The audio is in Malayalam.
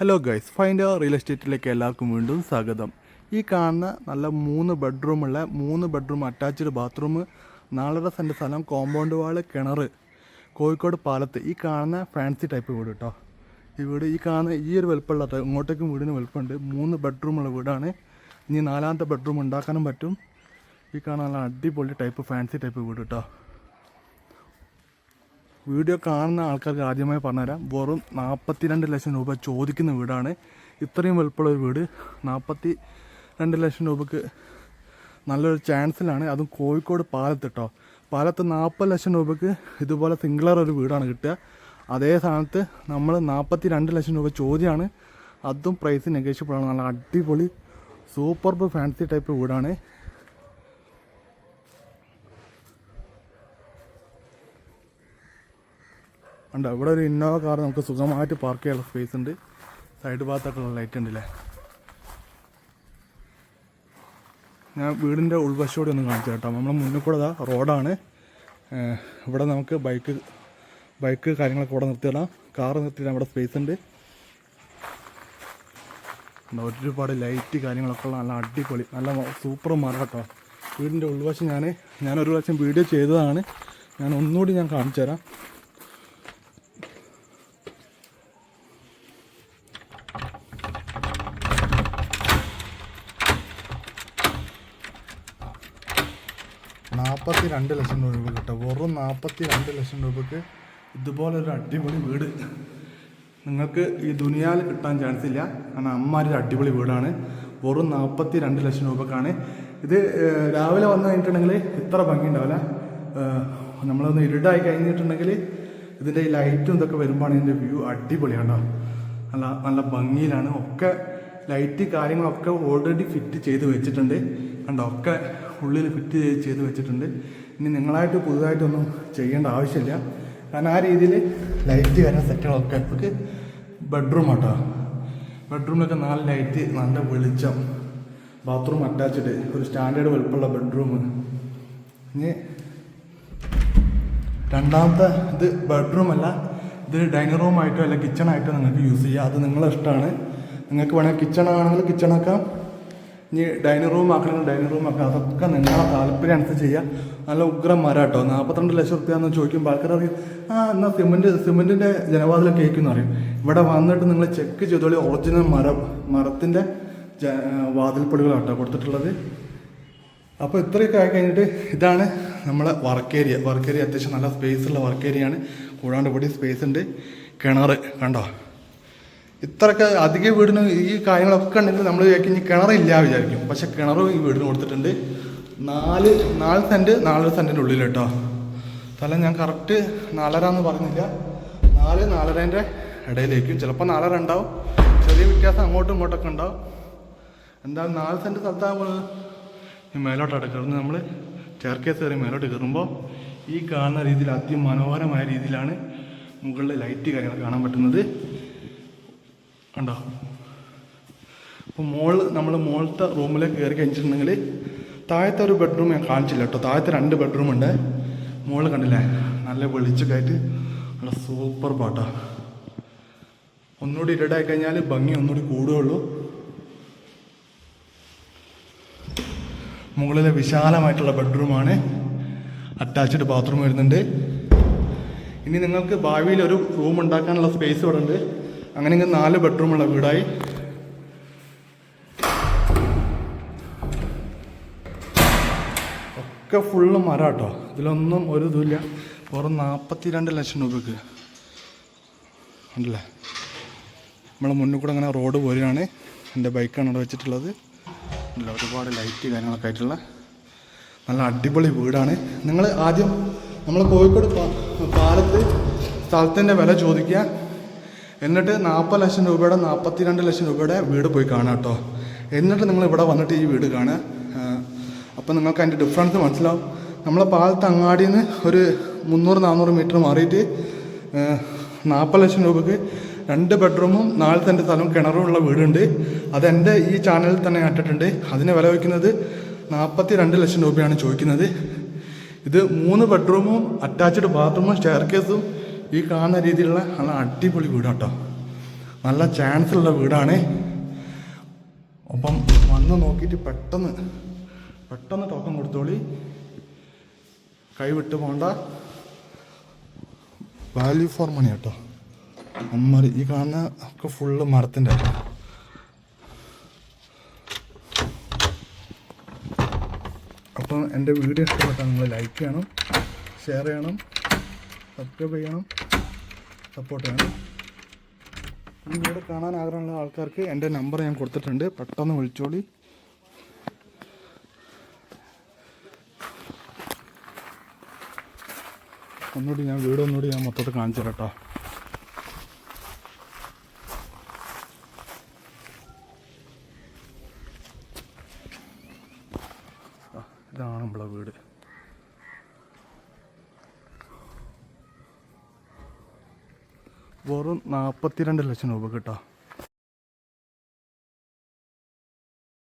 ഹലോ ഗൈസ് ഫൈൻഡ് റിയൽ എസ്റ്റേറ്റിലേക്ക് എല്ലാവർക്കും വീണ്ടും സ്വാഗതം. ഈ കാണുന്ന നല്ല മൂന്ന് ബെഡ്റൂമുള്ള മൂന്ന് ബെഡ്റൂം അറ്റാച്ച്ഡ് ബാത്റൂം നാലര സെന്റ് സ്ഥലം കോമ്പൗണ്ട് വാൾ കിണർ കോഴിക്കോട് പാലത്ത്. ഈ കാണുന്ന ഫാൻസി ടൈപ്പ് വീട് കേട്ടോ ഈ വീട് ഈ കാണുന്ന ഈ ഒരു വലുപ്പമുള്ള ട്ടോ. ഇങ്ങോട്ടേക്കും വീടിന് വലുപ്പമുണ്ട്. മൂന്ന് ബെഡ്റൂമുള്ള വീടാണ്. ഇനി നാലാമത്തെ ബെഡ്റൂം ഉണ്ടാക്കാനും പറ്റും. ഈ കാണാൻ നല്ല അടിപൊളി ടൈപ്പ് ഫാൻസി ടൈപ്പ് വീട് കേട്ടോ വീഡിയോ കാണുന്ന ആൾക്കാർക്ക് ആദ്യമായി പറഞ്ഞുതരാം. വെറും നാൽപ്പത്തിരണ്ട് ലക്ഷം രൂപ ചോദിക്കുന്ന വീടാണ്. ഇത്രയും വലുപ്പമുള്ള ഒരു വീട്. നാൽപ്പത്തി രണ്ട് ലക്ഷം രൂപക്ക് നല്ലൊരു ചാൻസിലാണ്. അതും കോഴിക്കോട് പാലത്ത് കേട്ടോ പാലത്ത് നാൽപ്പത് ലക്ഷം രൂപക്ക് ഇതുപോലെ സിംഗിളർ ഒരു വീടാണ് കിട്ടുക. അതേ സ്ഥാനത്ത് നമ്മൾ നാൽപ്പത്തി രണ്ട് ലക്ഷം രൂപ ചോദ്യമാണ് അതും പ്രൈസ് നെഗോഷ്യബിൾ ആണ്. നല്ല അടിപൊളി സൂപ്പർബ് ഫാൻസി ടൈപ്പ് വീടാണ്. ഉണ്ട്. ഇവിടെ ഒരു ഇന്നോവ കാർ നമുക്ക് സുഖമായിട്ട് പാർക്ക് ചെയ്യാനുള്ള സ്പേസ് ഉണ്ട്. സൈഡ് ഭാഗത്തൊക്കെയുള്ള ലൈറ്റ് ഉണ്ടല്ലേ? ഞാൻ വീടിന്റെ ഉൾവശോടെ ഒന്ന് കാണിച്ചു കേട്ടോ നമ്മളെ മുന്നിൽ കൂടെ റോഡാണ് ഇവിടെ നമുക്ക് ബൈക്ക് ബൈക്ക് കാര്യങ്ങളൊക്കെ ഇവിടെ നിർത്തിയിടാം കാർ നിർത്തിയിടാം ഇവിടെ സ്പേസ് ഉണ്ട്. ഒരുപാട് ലൈറ്റ് കാര്യങ്ങളൊക്കെ ഉള്ള നല്ല അടിപൊളി നല്ല സൂപ്പർ മരം കേട്ടോ. വീടിന്റെ ഉൾവശം ഞാൻ ഞാൻ ഒരു പ്രാവശ്യം വീഡിയോ ചെയ്തതാണ്. ഞാൻ ഒന്നുകൂടി ഞാൻ കാണിച്ചു തരാം. നാൽപ്പത്തി രണ്ട് ലക്ഷം രൂപ കിട്ടും. വെറും നാൽപ്പത്തി രണ്ട് ലക്ഷം രൂപയ്ക്ക് ഇതുപോലൊരു അടിപൊളി വീട്. നിങ്ങൾക്ക് ഈ ദുനിയാവിൽ കിട്ടാൻ ചാൻസ് ഇല്ല. കാരണം ഒരു അടിപൊളി വീടാണ്. വെറും നാൽപ്പത്തി രണ്ട് ലക്ഷം രൂപക്കാണ്. ഇത് രാവിലെ വന്നു കഴിഞ്ഞിട്ടുണ്ടെങ്കിൽ ഇത്ര ഭംഗി ഉണ്ടാവില്ല നമ്മളൊന്ന് ഇരുടായി കഴിഞ്ഞിട്ടുണ്ടെങ്കിൽ ഇതിന്റെ ലൈറ്റും ഇതൊക്കെ വരുമ്പോഴാണ് ഇതിന്റെ വ്യൂ അടിപൊളിയാണ്? നല്ല നല്ല ഭംഗിയിലാണ്. ഒക്കെ ലൈറ്റ് കാര്യങ്ങളൊക്കെ ഓൾറെഡി ഫിറ്റ് ചെയ്ത് വെച്ചിട്ടുണ്ട്. കണ്ടോ? ഒക്കെ ഉള്ളിൽ ഫിറ്റ് ചെയ്ത് ചെയ്ത് വെച്ചിട്ടുണ്ട്. ഇനി നിങ്ങളായിട്ട് പുതുതായിട്ടൊന്നും ചെയ്യേണ്ട ആവശ്യമില്ല. കാരണം ആ രീതിയിൽ ലൈറ്റ് വരുന്ന സെറ്റുകളൊക്കെ നമുക്ക് ബെഡ്റൂം ആട്ടോ. ബെഡ്റൂമിലൊക്കെ നാല് ലൈറ്റ് നല്ല വെളിച്ചം. ബാത്റൂം അറ്റാച്ച്ഡ് ഒരു സ്റ്റാൻഡേർഡ് വലുപ്പമുള്ള ബെഡ്റൂം ഇനി രണ്ടാമത്തെ ഇത് ബെഡ്റൂം അല്ല. ഇത് ഡൈനിങ് റൂമായിട്ടോ അല്ല കിച്ചൺ ആയിട്ടോ നിങ്ങൾക്ക് യൂസ് ചെയ്യാം. അത് നിങ്ങളെ ഇഷ്ടമാണ്. നിങ്ങൾക്ക് വേണമെങ്കിൽ കിച്ചൺ ആണെങ്കിൽ കിച്ചൺ ആക്കാം. ഇനി ഡൈനിങ് റൂം ആക്കണമെങ്കിൽ ഡൈനിങ് റൂം ആക്കണം. അതൊക്കെ നിങ്ങളുടെ താല്പര്യം അനുസരിച്ച് ചെയ്യാം. നല്ല ഉഗ്രം മരം കേട്ടോ നാൽപ്പത്തിരണ്ട് ലക്ഷം റുപ്യ എന്ന് ചോദിക്കുമ്പോൾ ആൾക്കാർ അറിയും ആ എന്നാൽ സിമെന്റ് സിമെന്റിന്റെ ജനവാതിൽ കേൾക്കുന്നു അറിയും ഇവിടെ വന്നിട്ട് നിങ്ങൾ ചെക്ക് ചെയ്തോളി. ഒറിജിനൽ മരം മരത്തിന്റെ ജ വാതിൽപ്പടികളാട്ടോ കൊടുത്തിട്ടുള്ളത്. അപ്പോൾ ഇത്രയൊക്കെ ആയി കഴിഞ്ഞിട്ട് ഇതാണ് നമ്മളെ വർക്ക് ഏരിയ വർക്ക് ഏരിയ അത്യാവശ്യം നല്ല സ്പേസ് ഉള്ള വർക്ക് ഏരിയയാണ് കൂടാണ്ട് ഇവിടെ സ്പേസ് ഉണ്ട്. കിണർ കണ്ടോ? ഇത്രയൊക്കെ അധിക വീടിന് ഈ കാര്യങ്ങളൊക്കെ ഉണ്ടെങ്കിൽ നമ്മൾ വിചാരിക്കും ഇനി കിണറില്ല വിചാരിക്കും. പക്ഷെ കിണറും ഈ വീടിന് കൊടുത്തിട്ടുണ്ട്. നാല് നാല് സെന്റ് നാല് സെന്റിന്റെ ഉള്ളിൽ കേട്ടോ സ്ഥലം ഞാൻ കറക്റ്റ് നാലര എന്ന് പറഞ്ഞില്ല. നാല് നാലരേന്റെ ഇടയിലേക്കും. ചിലപ്പോൾ നാലര ഉണ്ടാവും. ചെറിയ വ്യത്യാസം അങ്ങോട്ടും ഇങ്ങോട്ടൊക്കെ ഉണ്ടാവും. എന്തായാലും നാല് സെന്റ് സ്ഥലത്താകുമ്പോൾ ഈ മേലോട്ടാണ് കയറുന്നത് നമ്മൾ ചേർക്കേസ് കയറി മേലോട്ട് കയറുമ്പോൾ ഈ കാണുന്ന രീതിയിൽ അതിമനോഹരമായ രീതിയിലാണ് മുകളിൽ ലൈറ്റ് കാര്യങ്ങൾ കാണാൻ പറ്റുന്നത്. കണ്ടോ അപ്പോൾ മോൾ നമ്മൾ മോളത്തെ റൂമിലേക്ക് കയറി കഴിഞ്ഞിട്ടുണ്ടെങ്കിൽ താഴത്തെ ഒരു ബെഡ്റൂം ഞാൻ കാണിച്ചില്ല കേട്ടോ. താഴത്തെ രണ്ട് ബെഡ്റൂം ഉണ്ട്. മോൾ കണ്ടില്ലേ? നല്ല വെളിച്ചൊക്കെ ആയിട്ട് നല്ല സൂപ്പർ പാട്ടാണ് ഒന്നുകൂടി ഇരടായി കഴിഞ്ഞാൽ ഭംഗി ഒന്നുകൂടി കൂടുകയുള്ളൂ. മുകളിലെ വിശാലമായിട്ടുള്ള ബെഡ്റൂമാണ് അറ്റാച്ച്ഡ് ബാത്റൂം വരുന്നുണ്ട്. ഇനി നിങ്ങൾക്ക് ഭാവിയിൽ ഒരു റൂം ഉണ്ടാക്കാനുള്ള സ്പേസ് ഇവിടെ ഉണ്ട്. അങ്ങനെയെങ്കിൽ നാല് ബെഡ്റൂമുള്ള വീടായി. ഒക്കെ ഫുള്ള് മരം കേട്ടോ ഇതിലൊന്നും ഒരു ഇതുമില്ല വെറും നാൽപ്പത്തി രണ്ട് ലക്ഷം രൂപയ്ക്ക് ഉണ്ടല്ലേ നമ്മളെ മുന്നിൽ കൂടെ അങ്ങനെ റോഡ് പോരുകയാണ്. എന്റെ ബൈക്കാണ് അവിടെ വെച്ചിട്ടുള്ളത്. അല്ല ഒരുപാട് ലൈറ്റ് കാര്യങ്ങളൊക്കെ ആയിട്ടുള്ള നല്ല അടിപൊളി വീടാണ്. നിങ്ങൾ ആദ്യം നമ്മൾ കോഴിക്കോട് പാലത്ത് സ്ഥലത്തിന്റെ വില ചോദിക്കുക. എന്നിട്ട് നാൽപ്പത് ലക്ഷം രൂപയുടെ നാൽപ്പത്തി രണ്ട് ലക്ഷം രൂപയുടെ വീട് പോയി കാണാം കേട്ടോ. എന്നിട്ട് നിങ്ങൾ ഇവിടെ വന്നിട്ട് ഈ വീട് കാണുക. അപ്പം നിങ്ങൾക്ക് അതിന്റെ ഡിഫറൻസ് മനസ്സിലാവും. നമ്മളെ പാലത്ത് അങ്ങാടിയിൽ നിന്ന് ഒരു മുന്നൂറ് നാനൂറ് മീറ്റർ മാറിയിട്ട് നാൽപ്പത് ലക്ഷം രൂപയ്ക്ക് രണ്ട് ബെഡ്റൂമും നാല് സെന്റ് സ്ഥലവും കിണറും ഉള്ള വീടുണ്ട്. അതെന്റെ ഈ ചാനലിൽ തന്നെ നട്ടിട്ടുണ്ട്. അതിന് വില വയ്ക്കുന്നത് നാൽപ്പത്തി രണ്ട് ലക്ഷം രൂപയാണ് ചോദിക്കുന്നത്. ഇത് മൂന്ന് ബെഡ്റൂമും അറ്റാച്ച്ഡ് ബാത്റൂമും സ്റ്റെയർ കേസും ഈ കാണുന്ന രീതിയിലുള്ള നല്ല അടിപൊളി വീടാട്ടോ. നല്ല ചാൻസ് ഉള്ള വീടാണ്. ഒപ്പം വന്ന് നോക്കിയിട്ട് പെട്ടെന്ന് പെട്ടെന്ന് ടോക്കൺ കൊടുത്തോളി. കൈവിട്ട് പോണ്ട. വാല്യൂ ഫോർ മണി കേട്ടോ അമ്മറി ഈ കാണുന്ന ഒക്കെ ഫുള്ള് മരത്തിന്റെ അപ്പം എന്റെ വീഡിയോ ഇഷ്ടപ്പെട്ടാൽ നിങ്ങൾ ലൈക്ക് ചെയ്യണം ഷെയർ ചെയ്യണം സബ്സ്ക്രൈബ് ചെയ്യണം. സപ്പോർട്ട് ചെയ്യണം ഈ വീട് കാണാൻ ആഗ്രഹമുള്ള ആൾക്കാർക്ക് എന്റെ നമ്പർ ഞാൻ കൊടുത്തിട്ടുണ്ട്. പെട്ടെന്ന് വിളിച്ചോളി. ഒന്നുകൂടി ഞാൻ വീട് ഒന്നുകൂടി ഞാൻ മൊത്തത്തിൽ കാണിച്ചു കേട്ടോ. ഇതാണ് നമ്മളെ വീട്. വെറും നാൽപ്പത്തിരണ്ട് ലക്ഷം രൂപ കിട്ടാം.